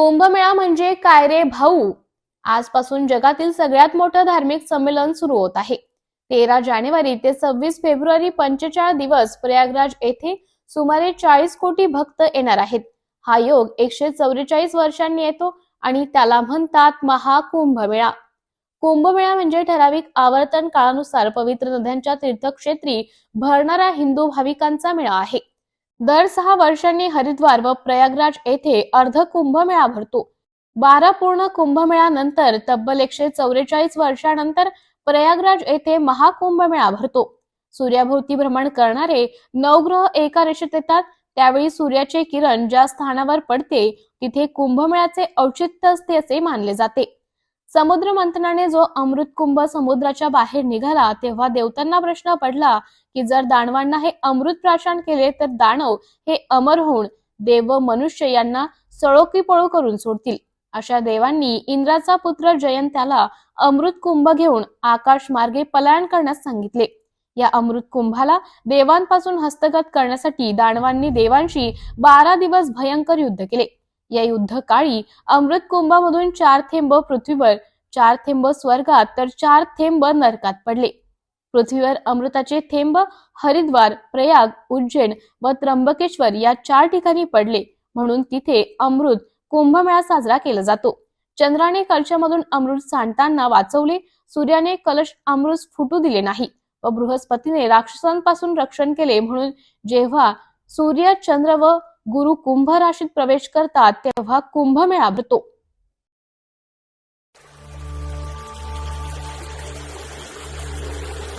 कुंभमेळा म्हणजे काय रे भाऊ? आजपासून जगातील सगळ्यात मोठं धार्मिक संमेलन सुरू होत आहे. तेरा जानेवारी ते सव्वीस फेब्रुवारी पंचेचाळीस दिवस प्रयागराज येथे सुमारे चाळीस कोटी भक्त येणार आहेत. हा योग एकशे चौवेचाळीस वर्षांनी येतो आणि त्याला म्हणतात महाकुंभमेळा. कुंभमेळा म्हणजे ठराविक आवर्तन काळानुसार पवित्र नद्यांच्या तीर्थक्षेत्री भरणारा हिंदू भाविकांचा मेळा आहे. दर सहा वर्षांनी हरिद्वार व प्रयागराज येथे अर्ध कुंभमेळा भरतो. बारा पूर्ण कुंभमेळ्यानंतर तब्बल एकशे चौवेचाळीस वर्षानंतर प्रयागराज येथे महाकुंभमेळा भरतो. सूर्याभोवती भ्रमण करणारे नवग्रह एका रेषेत येतात. त्यावेळी सूर्याचे किरण ज्या स्थानावर पडते तिथे कुंभमेळ्याचे औचित्य असते असे मानले जाते. समुद्र मंथनाने जो अमृत कुंभ समुद्राच्या बाहेर निघाला तेव्हा देवतांना प्रश्न पडला की जर दानवांना हे अमृत प्राशन केले तर दानव हे अमर होऊन देव मनुष्य यांना सळोकी पळू करून सोडतील. अशा देवांनी इंद्राचा पुत्र जयंत्याला अमृत कुंभ घेऊन आकाश मार्गे पलायन करण्यास सांगितले. या अमृत कुंभाला देवांपासून हस्तगत करण्यासाठी दानवांनी देवांशी बारा दिवस भयंकर युद्ध केले. या युद्ध काळी अमृत कुंभामधून चार थेंब पृथ्वीवर चार थेंब स्वर्गात तर चार थेंब नरकात पडले. पृथ्वीवर अमृताचे थेंब हरिद्वार प्रयाग उज्जैन व त्र्यंबकेश्वर या चार ठिकाणी पडले. म्हणून तिथे अमृत कुंभमेळा साजरा केला जातो. चंद्राने कलशामधून अमृत सांडताना वाचवले. सूर्याने कलश अमृत फुटू दिले नाही व बृहस्पतीने राक्षसांपासून रक्षण केले. म्हणून जेव्हा सूर्य चंद्र व गुरु कुंभ राशीत प्रवेश करतात तेव्हा कुंभमेळा भरतो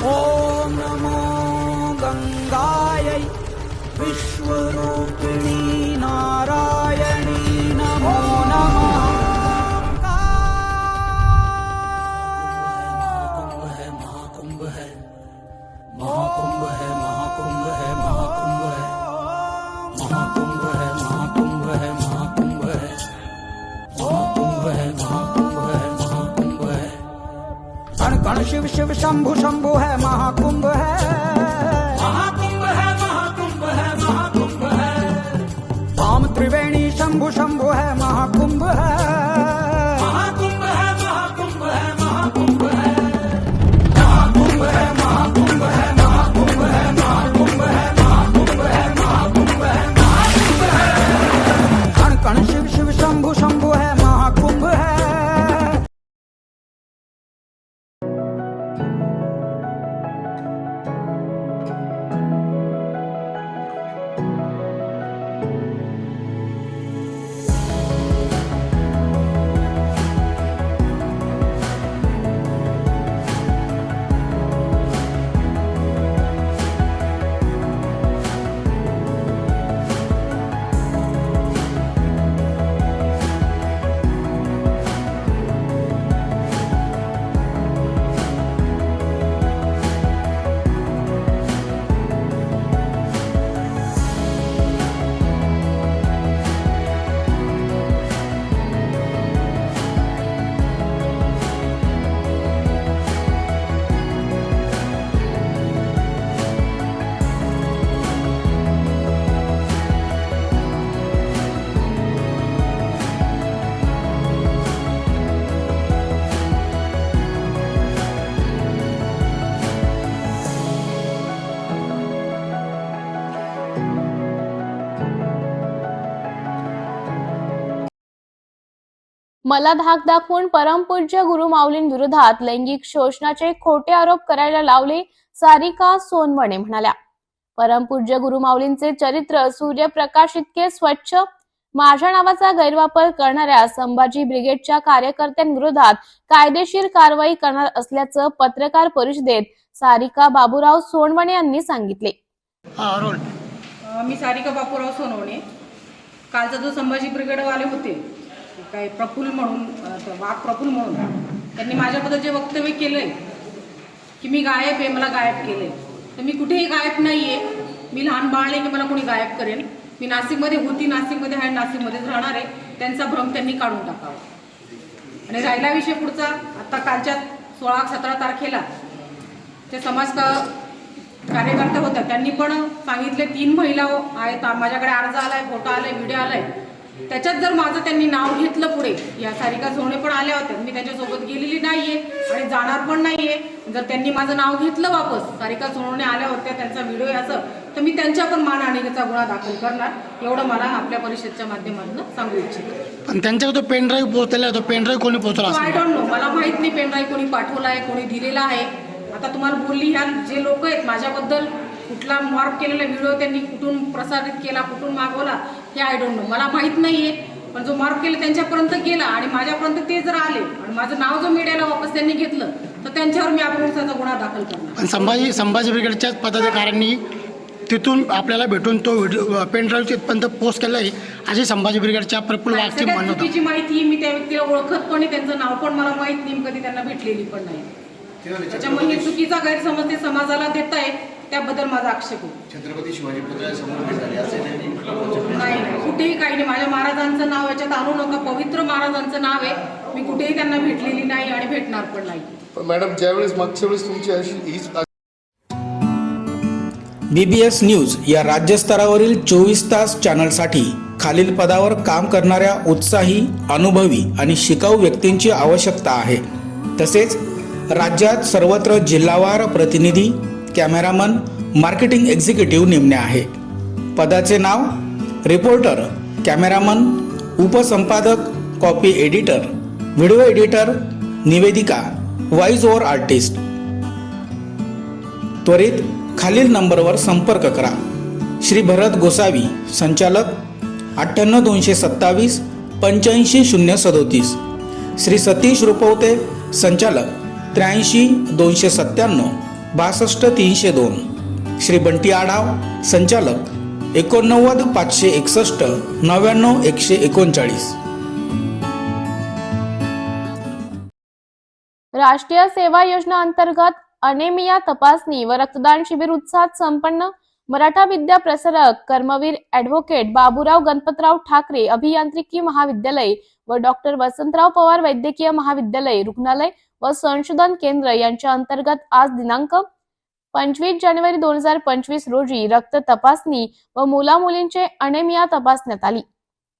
ॐ नमो गङ्गायै विश्वरूपिणी नारायणी शंभु शंभु है महाकुंभ है। महाकुंभ है महाकुंभ है महाकुंभ है। राम त्रिवेणी शंभु शंभु है महाकुंभ है। मला धाक दाखवून परमपूज्य गुरु माऊलींविरोधात लैंगिक शोषणाचे खोटे आरोप करायला लावले सारिका सोनवणे म्हणाल्या. परमपूज्य गुरु माऊलींचे चरित्र सूर्यप्रकाश इतके स्वच्छ माझ्या नावाचा गैरवापर करणाऱ्या संभाजी ब्रिगेडच्या कार्यकर्त्यांविरोधात कायदेशीर कारवाई करणार असल्याचं पत्रकार परिषदेत सारिका बाबूराव सोनवणे यांनी सांगितले. मी सारिका बापूराव सोनवणे. कालचा जो संभाजी ब्रिगेडवाले होते काय प्रफुल्ल म्हणून वाघ प्रफुल्ल म्हणून. त्यांनी माझ्याबद्दल जे वक्तव्य केलं आहे की मी गायब आहे मला गायब केलं आहे तर मी कुठेही गायब नाही आहे मी लहान बाळ आहे की मला कोणी गायब करेल. मी नाशिकमध्ये होती नाशिकमध्ये आहे नाशिकमध्येच राहणार आहे. त्यांचा भ्रम त्यांनी काढून टाकावा. आणि राहिला विषय पुढचा आता कालच्या सोळा सतरा तारखेला ते समाज का कार्यकर्त्या होत्या त्यांनी पण सांगितले तीन महिला हो आहेत. माझ्याकडे अर्ज आलाय फोटो आलाय व्हिडिओ आलाय. त्याच्यात जर माझं त्यांनी नाव घेतलं पुढे या सारिका सोने पण आल्या होत्या मी त्यांच्यासोबत गेलेली नाहीये आणि जाणार पण नाहीये. जर त्यांनी माझं नाव घेतलं वापस सारिका सोनवणे आल्या होत्या त्यांचा व्हिडिओ असं तर मी त्यांच्या पण मानहानीचा गुन्हा दाखल करणार. एवढं मला आपल्या परिषदच्या माध्यमातून सांगू इच्छितो. पण त्यांच्याकडे तो पेनड्राईव्ह पोहोचलेला आहे तो पेनड्राईव्ह कोणी पोहोचला आय डोंट नो मला माहीत नाही पेनड्राईव्ह कोणी पाठवला आहे कोणी दिलेला आहे. आता तुम्हाला बोलली ह्या जे लोक आहेत माझ्याबद्दल कुठला मॉर्क केलेला व्हिडिओ त्यांनी कुठून प्रसारित केला कुठून मागवला हे आय डोंट नो मला माहीत नाहीये. पण जो मार्क केला त्यांच्यापर्यंत गेला आणि माझ्यापर्यंत ते जर आले आणि माझं नाव जर मीडियाला वापस त्यांनी घेतलं तर त्यांच्यावर मी अपहरणाचा गुन्हा दाखल करणार. पण संभाजी संभाजी ब्रिगेडच्याच पदाधिकाऱ्यांनी तिथून आपल्याला भेटून तो व्हिडिओ पेनड्राईव्ह तिथपर्यंत पोस्ट केला आहे अशी संभाजी ब्रिगेडच्या प्रफुल्ल होतं चुकीची माहिती मी त्या व्यक्तीला ओळखत पण नाही त्यांचं नाव पण मला माहीत नाही मी कधी त्यांना भेटलेली पण नाही. त्याच्यामुळे हे चुकीचा गैरसमज ते समाजाला देत आहे त्याबद्दल माझा आक्षेप आहे. छत्रपती शिवाजी पुतळ्यासमोर भेट झाली असे त्यांनी नाही नाही. कुठेही काही नाही. माझ्या महाराजांचं नाव याच्यात आणू नका. पवित्र महाराजांचं नाव आहे. मी कुठेही त्यांना भेटलेली नाही आणि भेटणार पण नाही. पण मॅडम ज्यावेळेस मागच्या वेळेस तुमची अशी हीच बी बी एस न्यूज या राज्यस्तरावरील चोवीस तास चॅनलसाठी खालील पदावर काम करणाऱ्या उत्साही अनुभवी आणि शिकाऊ व्यक्तींची आवश्यकता आहे. तसेच राज्यात सर्वत्र जिल्हावार प्रतिनिधी कॅमेरामन मार्केटिंग एक्झिक्युटिव्ह नेमणे आहे. पदाचे नाव रिपोर्टर कॅमेरामन उपसंपादक कॉपी एडिटर व्हिडिओ एडिटर निवेदिका व्हॉइस ओव्हर आर्टिस्ट. त्वरित खालील नंबरवर संपर्क करा. श्री भरत गोसावी संचालक अठ्ठ्याण्णव दोनशे सत्तावीस पंच्याऐंशी शून्य सदोतीस. श्री सतीश रुपवते संचालक त्र्याऐंशी दोनशे सत्त्याण्णव. बासष्ट तीनशे दोन. श्री बंटी आढाव संचालक एकोणनव्वद पाचशे एकसष्ट नव्याण्णव एकशे एकोणचाळीस. राष्ट्रीय सेवा योजना अंतर्गत अनेमिया तपासणी व रक्तदान शिबिर उत्साहात संपन्न मराठा विद्या प्रसारक कर्मवीर ऍडव्होकेट बाबूराव गणपतराव ठाकरे अभियांत्रिकी महाविद्यालय व डॉक्टर वसंतराव पवार वैद्यकीय महाविद्यालय रुग्णालय व संशोधन केंद्र यांच्या अंतर्गत आज दिनांक पंचवीस जानेवारी दोन हजार पंचवीस रोजी रक्त तपासणी व मुलामुलींचे अनेमिया तपासण्यात आली.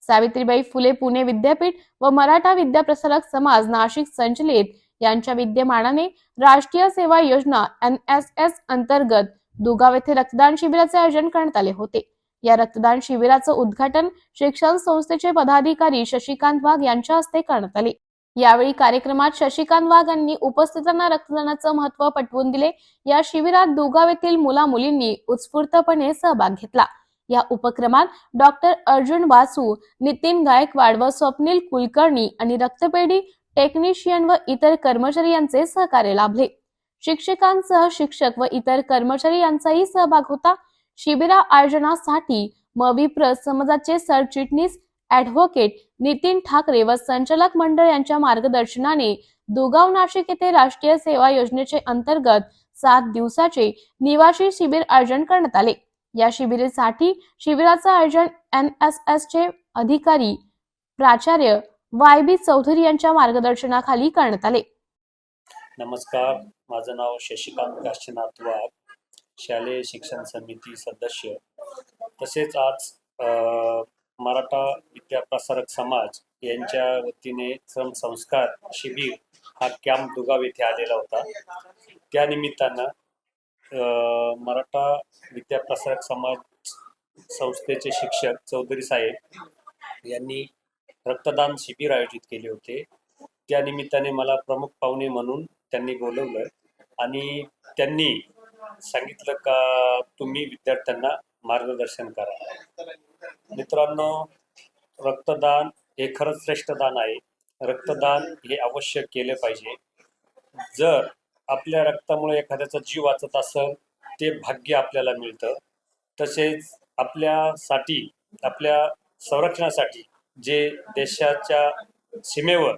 सावित्रीबाई फुले पुणे विद्यापीठ व मराठा विद्याप्रसारक समाज नाशिक संचलित यांच्या विद्यमानाने राष्ट्रीय सेवा योजना एन एस एस अंतर्गत दुगाव येथे रक्तदान शिबिराचे आयोजन करण्यात आले होते. या रक्तदान शिबिराचं उद्घाटन शिक्षण संस्थेचे पदाधिकारी शशिकांत वाघ यांच्या हस्ते करण्यात आले. यावेळी कार्यक्रमात शशिकांत वाघ यांनी उपस्थितांना रक्तदानाचं महत्त्व पटवून दिले. या शिबिरात दुगाव येथील मुला मुलींनी उत्स्फूर्तपणे सहभाग घेतला. या उपक्रमात डॉक्टर अर्जुन वासू नितीन गायकवाड व स्वप्नील कुलकर्णी आणि रक्तपेढी टेक्निशियन व इतर कर्मचारी यांचे सहकार्य लाभले. शिक्षकांसह शिक्षक व इतर कर्मचारी यांचाही सहभाग होता. शिबिरा आयोजनासाठी मविप्र समाजाचे सरचिटणीस ऍडव्होकेट नितीन ठाकरे व संचालक मंडळ यांच्या मार्गदर्शनाने दुगाव नाशिक येथे राष्ट्रीय सेवा योजनेचे अंतर्गत सात दिवसाचे निवासी शिबिर आयोजन करण्यात आले. या शिबिरासाठी शिबिराचं आयोजन एन एस एस चे अधिकारी प्राचार्य वाय बी चौधरी यांच्या मार्गदर्शनाखाली करण्यात आले. नमस्कार माझं नाव शशिकांत काशीनाथ वाघ शालेय शिक्षण समिती सदस्य. तसेच आज मराठा मराठा विद्याप्रसारक समाज यांच्या वतीने श्रमसंस्कार शिबिर हा कॅम्प दुगाव येथे आलेला होता. त्या निमित्तानं मराठा विद्याप्रसारक समाज संस्थेचे शिक्षक चौधरी साहेब यांनी रक्तदान शिबिर आयोजित केले होते. त्या निमित्ताने मला प्रमुख पाहुणे म्हणून त्यांनी बोलवलं आणि त्यांनी सांगितलं का तुम्ही विद्यार्थ्यांना मार्गदर्शन करा. मित्रांनो रक्तदान हे खरंच श्रेष्ठ दान आहे. रक्तदान हे अवश्य केले पाहिजे. जर आपल्या रक्तामुळे एखाद्याचा जीव वाचत असेल ते भाग्य आपल्याला मिळतं. तसेच आपल्यासाठी आपल्या संरक्षणासाठी जे देशाच्या सीमेवर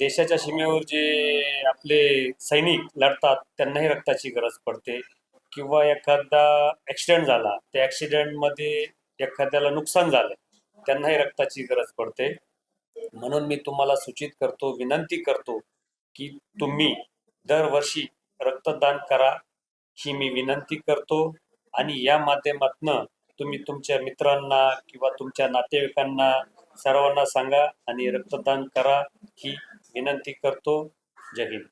देशाच्या सीमेवर जे आपले सैनिक लढतात त्यांनाही रक्ताची गरज पडते. किंवा एखादा ॲक्सिडेंट झाला त्या ॲक्सिडेंटमध्ये एखाद्याला नुकसान झालं त्यांनाही रक्ताची गरज पडते. म्हणून मी तुम्हाला सूचित करतो विनंती करतो की तुम्ही दरवर्षी रक्तदान करा ही मी विनंती करतो आणि या माध्यमातनं तुम्ही तुमच्या मित्रांना किंवा तुमच्या नातेवाईकांना सर्वांना सांगा आणि रक्तदान करा ही विनंती करतो. जय हिंद.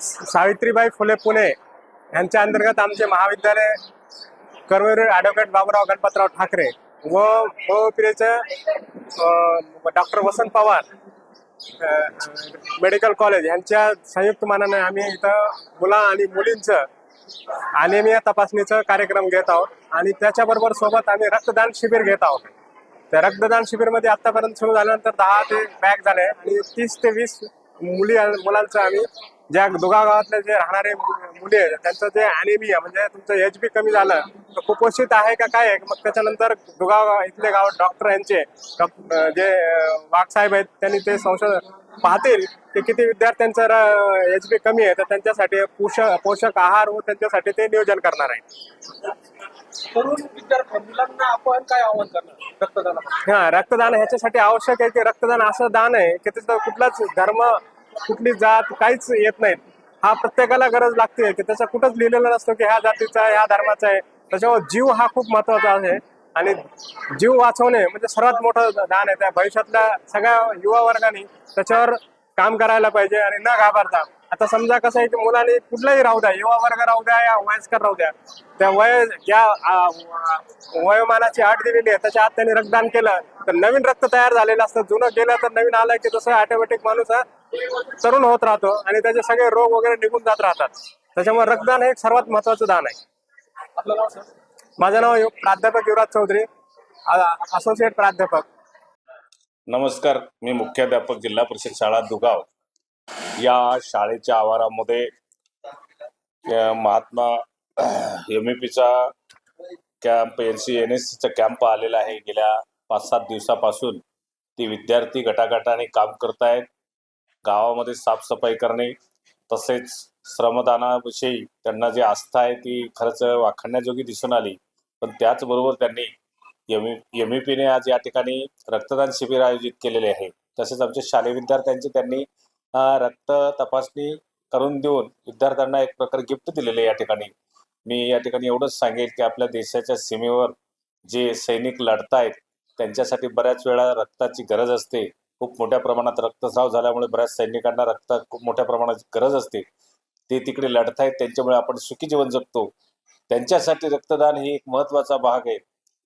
सावित्रीबाई फुले पुणे यांच्या अंतर्गत आमचे महाविद्यालय कर्मवीर ॲडव्होकेट बाबूराव गणपतराव ठाकरे व पिढीचे doctor Vasant Pawar medical college यांच्या संयुक्त मानाने आम्ही इथं मुला आणि मुलींचं अनिमिया तपासणीचं कार्यक्रम घेत आहोत आणि त्याच्याबरोबर सोबत आम्ही रक्तदान शिबिर घेत आहोत. त्या रक्तदान शिबिरमध्ये आतापर्यंत सुरू झाल्यानंतर दहा ते बॅग झाले आणि तीस ते वीस मुली मुलांचं आम्ही ज्या दुगागावातले जे राहणारे मुली त्यांचं जे अॅनिमिया म्हणजे तुमचं एच बी कमी झालं तर कुपोषित आहे का काय? मग त्याच्यानंतर दुगाव इथले गाव डॉक्टर यांचे जे अं, वाघ साहेब आहेत त्यांनी ते संशोधन पाहतील की किती विद्यार्थ्यांचं एच बी कमी आहे तर त्यांच्यासाठी पोषक पोषक आहार व त्यांच्यासाठी ते नियोजन करणार आहे हा रक्तदान ह्याच्यासाठी आवश्यक आहे की रक्तदान असं दान आहे की त्याचं कुठलाच धर्म कुठली जात काहीच येत नाहीत. हा प्रत्येकाला गरज लागते की त्याचा कुठंच लिहिलेला नसतो की ह्या जातीचा आहे ह्या धर्माचा आहे. त्याच्यावर जीव हा खूप महत्त्वाचा आहे. आणि जीव वाचवणे म्हणजे सर्वात मोठं दान आहे. त्या भविष्यातल्या सगळ्या युवा वर्गाने त्याच्यावर काम करायला पाहिजे आणि न घाबरता आता समजा कसं आहे की मुलांनी कुठलाही राहू द्या युवा वर्ग राहू द्या या वयस्कर राहू द्या त्या वय ज्या वयोमानाची आठ दिलेली आहे त्याच्या आत त्यांनी रक्तदान केलं तर नवीन रक्त तयार झालेलं असतं जुनं गेलं तर नवीन आलं की तसं ऑटोमॅटिक माणूस हा तरुण होत राहतो आणि त्याचे सगळे रोग वगैरे निघून जात राहतात. त्याच्यामुळे रक्तदान हे एक सर्वात महत्वाचं दान आहे. आपलं नाव सर? माझं नाव प्राध्यापक युवराज चौधरी असोसिएट प्राध्यापक. नमस्कार मी मुख्याध्यापक जिल्हा परिषद शाळा दुगाव. या शाळेच्या आवारामध्ये महात्मा एम ए पीचा camp N C N S सीचा कॅम्प आलेला आहे. गेल्या पाच सात दिवसापासून ती विद्यार्थी गटागटाने काम करतायत. गावामध्ये साफसफाई करणे तसेच श्रमदानाविषयी त्यांना जी आस्था आहे ती खरंच वाखाणण्याजोगी दिसून आली. पण त्याचबरोबर त्यांनी एम एम ई पीने आज या ठिकाणी रक्तदान शिबिर आयोजित केलेले आहे. तसेच आमच्या शालेय विद्यार्थ्यांची त्यांनी रक्त तपासणी करून देऊन विद्यार्थ्यांना एक प्रकार गिफ्ट दिलेले या ठिकाणी. मी या ठिकाणी एवढंच सांगेल की आपल्या देशाच्या सीमेवर जे सैनिक लढतायत त्यांच्यासाठी बऱ्याच वेळा रक्ताची गरज असते. खूप मोठ्या प्रमाणात रक्तस्राव झाल्यामुळे बऱ्याच सैनिकांना रक्त खूप मोठ्या प्रमाणात गरज असते. ते तिकडे लढतायत त्यांच्यामुळे आपण सुखी जीवन जगतो. त्यांच्यासाठी रक्तदान ही एक महत्त्वाचा भाग आहे.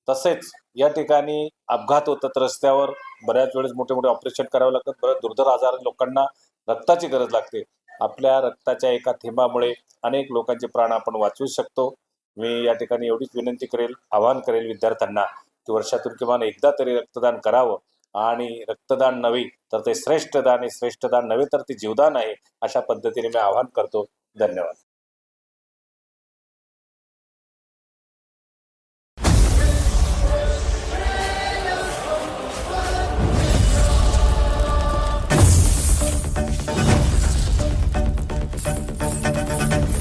तसेच या ठिकाणी अपघात होतात रस्त्यावर. बऱ्याच वेळेस मोठे मोठे ऑपरेशन करावे लागतात. बऱ्याच दुर्धर आजार लोकांना रक्ताची गरज लागते. आपल्या रक्ताच्या एका थेंबामुळे अनेक लोकांचे प्राण आपण वाचवू शकतो. मी या ठिकाणी एवढीच विनंती करेल आवाहन करेल विद्यार्थ्यांना की वर्षातून किमान एकदा तरी रक्तदान करावं. आणि रक्तदान नव्हे तर ते श्रेष्ठ दान आहे. श्रेष्ठ दान नव्हे तर ते जीवदान आहे अशा पद्धतीने मी आवाहन करतो. धन्यवाद.